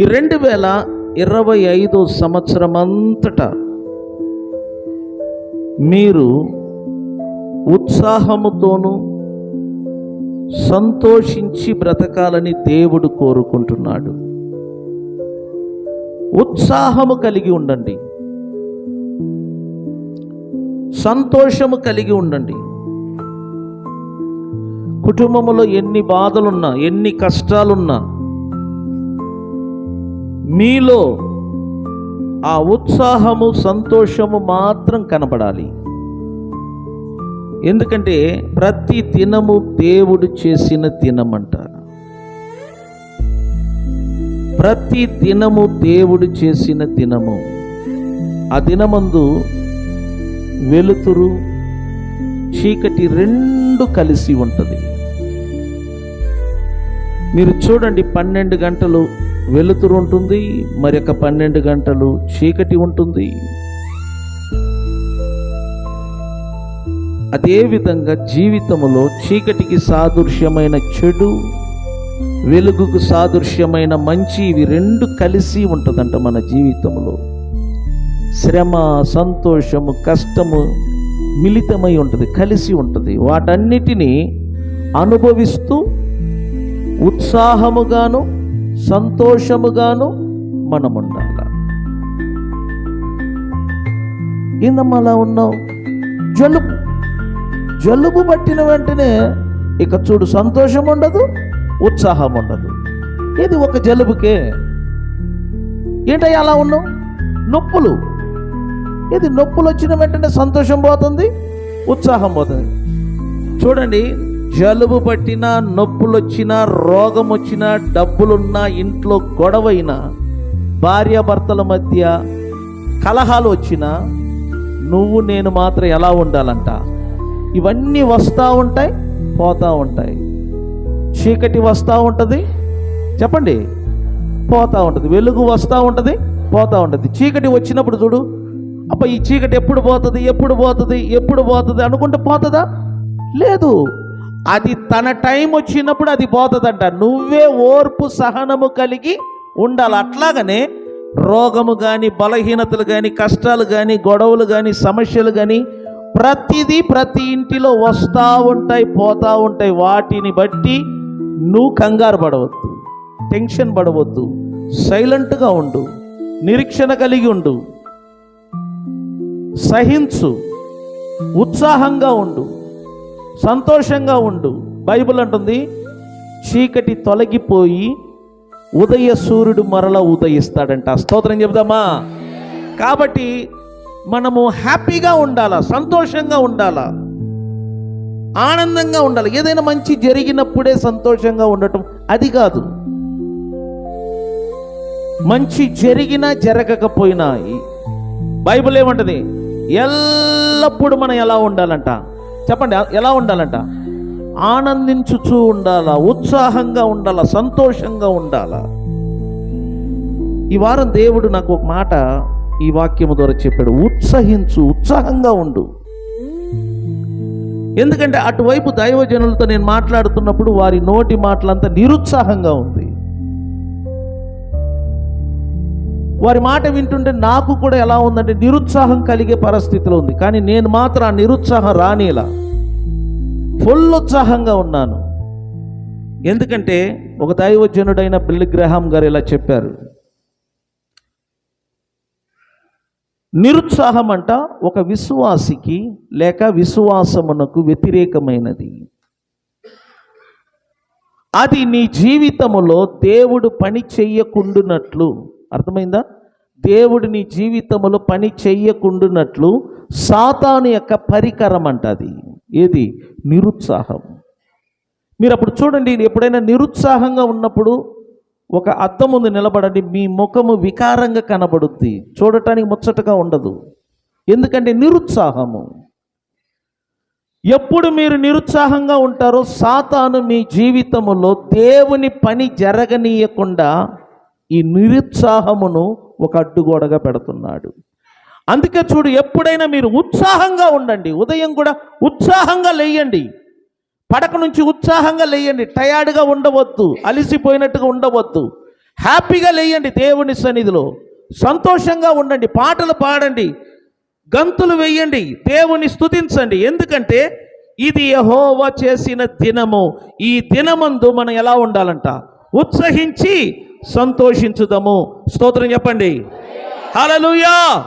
ఈ రెండు వేల ఇరవై ఐదు సంవత్సరం అంతటా మీరు ఉత్సాహముతోనూ సంతోషించి బ్రతకాలని దేవుడు కోరుకుంటున్నాడు. ఉత్సాహము కలిగి ఉండండి. సంతోషము కలిగి ఉండండి. కుటుంబంలో ఎన్ని బాధలున్నా ఎన్ని కష్టాలున్నా మీలో ఆ ఉత్సాహము సంతోషము మాత్రం కనపడాలి ఎందుకంటే ప్రతి దినము దేవుడు చేసిన దినమంట ప్రతి దినము దేవుడు చేసిన దినము. ఆ దినమందు వెలుతురు చీకటి రెండు కలిసి ఉంటుంది. మీరు చూడండి పన్నెండు గంటలు వెలుతురు ఉంటుంది మరి ఒక పన్నెండు గంటలు చీకటి ఉంటుంది. అదేవిధంగా జీవితంలో చీకటికి సాదృశ్యమైన చెడు వెలుగుకు సాదృశ్యమైన మంచి ఇవి రెండు కలిసి ఉంటుందంట మన జీవితంలో శ్రమ సంతోషము కష్టము మిళితమై ఉంటుంది కలిసి ఉంటుంది. వాటన్నిటినీ అనుభవిస్తూ ఉత్సాహముగాను సంతోషముగాను మనముండాల. ఏందమ్మా అలా ఉన్నావు? జలుబు. జలుబు పట్టిన వెంటనే ఇక చూడు సంతోషం ఉండదు ఉత్సాహం ఉండదు ఇది ఒక జలుబుకే? ఏంటయ్యా అలా ఉన్నావు? నొప్పులు. ఇది నొప్పులు వచ్చిన వెంటనే సంతోషం పోతుంది ఉత్సాహం పోతుంది. చూడండి జలుబు పట్టినా నొప్పులొచ్చినా రోగం వచ్చినా డబ్బులున్నా ఇంట్లో గొడవైనా భార్యాభర్తల మధ్య కలహాలు వచ్చినా నువ్వు నేను మాత్రం ఎలా ఉండాలంట? ఇవన్నీ వస్తూ ఉంటాయి పోతూ ఉంటాయి. చీకటి వస్తూ ఉంటుంది చెప్పండి. పోతూ ఉంటుంది. వెలుగు వస్తూ ఉంటుంది పోతూ ఉంటుంది. చీకటి వచ్చినప్పుడు చూడు అప్ప ఈ చీకటి ఎప్పుడు పోతుంది ఎప్పుడు పోతుంది ఎప్పుడు పోతుంది అనుకుంటే పోతుందా? లేదు. అది తన టైం వచ్చినప్పుడు అది పోతుందంట. నువ్వే ఓర్పు సహనము కలిగి ఉండాలి. అట్లాగనే రోగము కానీ బలహీనతలు కానీ కష్టాలు కానీ గొడవలు కానీ సమస్యలు కానీ ప్రతిదీ ప్రతి ఇంటిలో వస్తూ ఉంటాయి పోతూ ఉంటాయి. వాటిని బట్టి నువ్వు కంగారు పడవద్దు. టెన్షన్ పడవద్దు. సైలెంట్గా ఉండు. నిరీక్షణ కలిగి ఉండు. సహించు. ఉత్సాహంగా ఉండు. సంతోషంగా ఉండు. బైబిల్ అంటుంది చీకటి తొలగిపోయి ఉదయ సూర్యుడు మరల ఉదయిస్తాడంట. స్తోత్రం చెబుదామా? కాబట్టి మనము హ్యాపీగా ఉండాలా సంతోషంగా ఉండాలా? ఆనందంగా ఉండాలి? ఏదైనా మంచి జరిగినప్పుడే సంతోషంగా ఉండటం అది కాదు. మంచి జరిగినా జరగకపోయినా బైబుల్ ఏమంటది? ఎల్లప్పుడూ మనం ఎలా ఉండాలంట? చెప్పండి ఎలా ఉండాలంట? ఆనందించుచూ ఉండాలా? ఉత్సాహంగా ఉండాలా? సంతోషంగా ఉండాలా? ఈ వారం దేవుడు నాకు ఒక మాట ఈ వాక్యము ద్వారా చెప్పాడు. ఉత్సహించు ఉత్సాహంగా ఉండు. ఎందుకంటే అటువైపు దైవజనులతో నేను మాట్లాడుతున్నప్పుడు వారి నోటి మాటలంతా నిరుత్సాహంగా ఉంది. వారి మాట వింటుంటే నాకు కూడా ఎలా ఉందంటే నిరుత్సాహం కలిగే పరిస్థితిలో ఉంది. కానీ నేను మాత్రం ఆ నిరుత్సాహం రానిలా ఫుల్ ఉత్సాహంగా ఉన్నాను. ఎందుకంటే ఒక దైవజనుడైన బిల్లి గ్రహాం గారు ఇలా చెప్పారు. నిరుత్సాహం అంట ఒక విశ్వాసికి లేక విశ్వాసమునకు వ్యతిరేకమైనది. అది నీ జీవితములో దేవుడు పని చెయ్యకుండునట్లు అర్థమైందా? దేవుడు నీ జీవితములో పని చెయ్యకుండునట్లు సాతాను యొక్క పరికరం అంట అది. ఏది? నిరుత్సాహం. మీరు అప్పుడు చూడండి ఎప్పుడైనా నిరుత్సాహంగా ఉన్నప్పుడు ఒక అద్దం ముందు నిలబడండి మీ ముఖము వికారంగా కనబడుద్ది. చూడటానికి ముచ్చటగా ఉండదు. ఎందుకంటే నిరుత్సాహము. ఎప్పుడు మీరు నిరుత్సాహంగా ఉంటారో సాతాను మీ జీవితంలో దేవుని పని జరగనీయకుండా ఈ నిరుత్సాహమును ఒక అడ్డుగోడగా పెడుతున్నాడు. అందుకే చూడు ఎప్పుడైనా మీరు ఉత్సాహంగా ఉండండి. ఉదయం కూడా ఉత్సాహంగా లేయండి. పడక నుంచి ఉత్సాహంగా లేయండి. టయార్డ్గా ఉండవద్దు. అలిసిపోయినట్టుగా ఉండవద్దు. హ్యాపీగా లేయండి దేవుని సన్నిధిలో. సంతోషంగా ఉండండి. పాటలు పాడండి. గంతులు వేయండి. దేవుని స్థుతించండి ఎందుకంటే ఇది యహోవ చేసిన దినము. ఈ దినమందు మనం ఎలా ఉండాలంట? ఉత్సహించి సంతోషించుదాము. స్తోత్రం చెప్పండి. హలలుయా